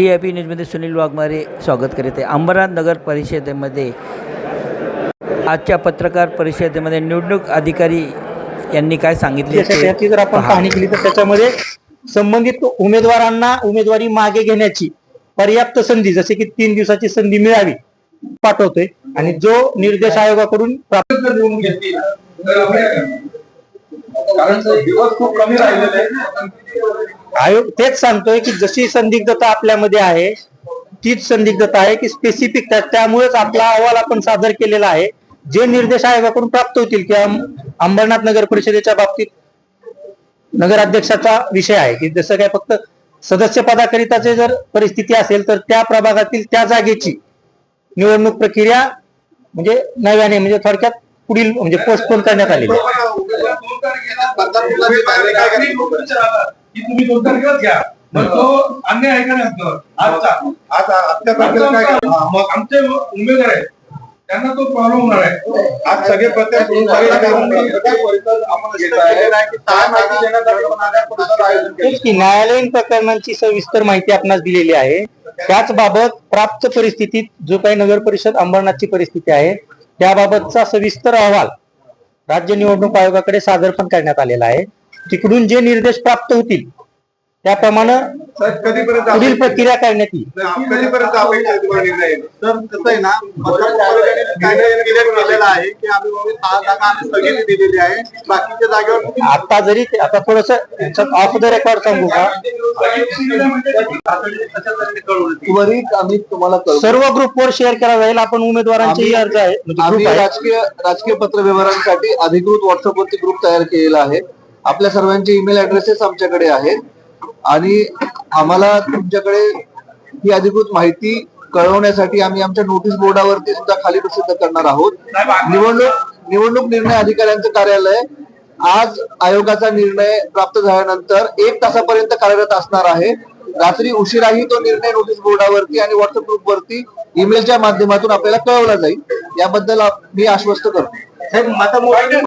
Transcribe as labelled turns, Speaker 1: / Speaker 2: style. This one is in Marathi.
Speaker 1: सी आय पी न्यूजमध्ये सुनील वाघमारे स्वागत करीत आहे अंबरनाथ नगर परिषदेमध्ये आजच्या पत्रकार परिषदेमध्ये निवडणूक अधिकारी यांनी काय सांगितले
Speaker 2: जर आपण
Speaker 1: पहा.
Speaker 2: पाहणी केली तर त्याच्यामध्ये संबंधित उमेदवारांना उमेदवारी मागे घेण्याची पर्याप्त संधी जसे की तीन दिवसाची संधी मिळावी पाठवतोय आणि जो निर्देश आयोगाकडून प्राप्त?
Speaker 3: कारण दिवस खूप कमी राहिलेले आहेत.
Speaker 2: आयोग तेच सांगतोय की जशी संदिग्धता आपल्यामध्ये आहे तीच संदिग्धता आहे की स्पेसिफिक त्यामुळेच आपला अहवाल आपण सादर केलेला आहे जे निर्देश आयोगाकडून प्राप्त होतील किंवा अंबरनाथ नगर परिषदेच्या बाबतीत नगराध्यक्षाचा विषय आहे की जसं काय फक्त सदस्य पदाकरिताचे जर परिस्थिती असेल तर त्या प्रभागातील त्या जागेची निवडणूक प्रक्रिया म्हणजे नव्याने म्हणजे थोडक्यात पुढील म्हणजे पोस्टपोन करण्यात आलेली
Speaker 3: की तुम्ही दोन तारखेलाच घ्या? मग तो अन्याय आहे का नाही आमच्यावर? आजचा.
Speaker 4: आज आजच्या तारखेला काय
Speaker 3: आजचा
Speaker 4: करणार?
Speaker 3: मग आमचे उमेदवार आहेत. त्यांना तो प्रॉब्लेम होणार आहे.
Speaker 4: आज सगळे प्रत्येक
Speaker 2: न्यायालयीन प्रकरणांची सविस्तर माहिती आपणास दिलेली आहे. त्याचबाबत प्राप्त परिस्थितीत जो काही नगर परिषद अंबरनाथची परिस्थिती आहे त्याबाबतचा सविस्तर अहवाल राज्य निवडणूक आयोगाकडे सादर पण करण्यात आलेला आहे. तिकडून जे निर्देश प्राप्त होतील त्याप्रमाणे पुढील प्रक्रिया करण्यात येईल.
Speaker 4: आहे? तर कसं ना
Speaker 2: आता जरी आता थोडस ऑफ द रेकॉर्ड सांगू का?
Speaker 5: त्वरित आम्ही तुम्हाला.
Speaker 2: सर्व ग्रुपवर शेअर केला जाईल. आपण उमेदवारांचे अर्ज आहे. म्हणजे आहे.
Speaker 5: राजकीय राजकीय पत्र व्यवहारांसाठी अधिकृत व्हॉट्सअपवरती ग्रुप तयार केलेला आहे. आपल्या सर्वांचे ईमेल ऍड्रेसेस आमच्याकडे आहेत. आणि आम्हाला तुमच्याकडे ही अधिकृत माहिती कळवण्यासाठी आम्ही आमच्या नोटीस बोर्डावरती सुद्धा खाली प्रसिद्ध करणार आहोत. निवडणूक निवडणूक निर्णय अधिकाऱ्यांचं कार्यालय आज आयोगाचा निर्णय प्राप्त झाल्यानंतर एक तासापर्यंत कार्यरत असणार आहे. रात्री उशिराही तो निर्णय नोटीस बोर्डावरती आणि व्हॉट्सअप ग्रुपवरती ईमेलच्या माध्यमातून आपल्याला कळवला जाईल. याबद्दल मी आश्वस्त करतो.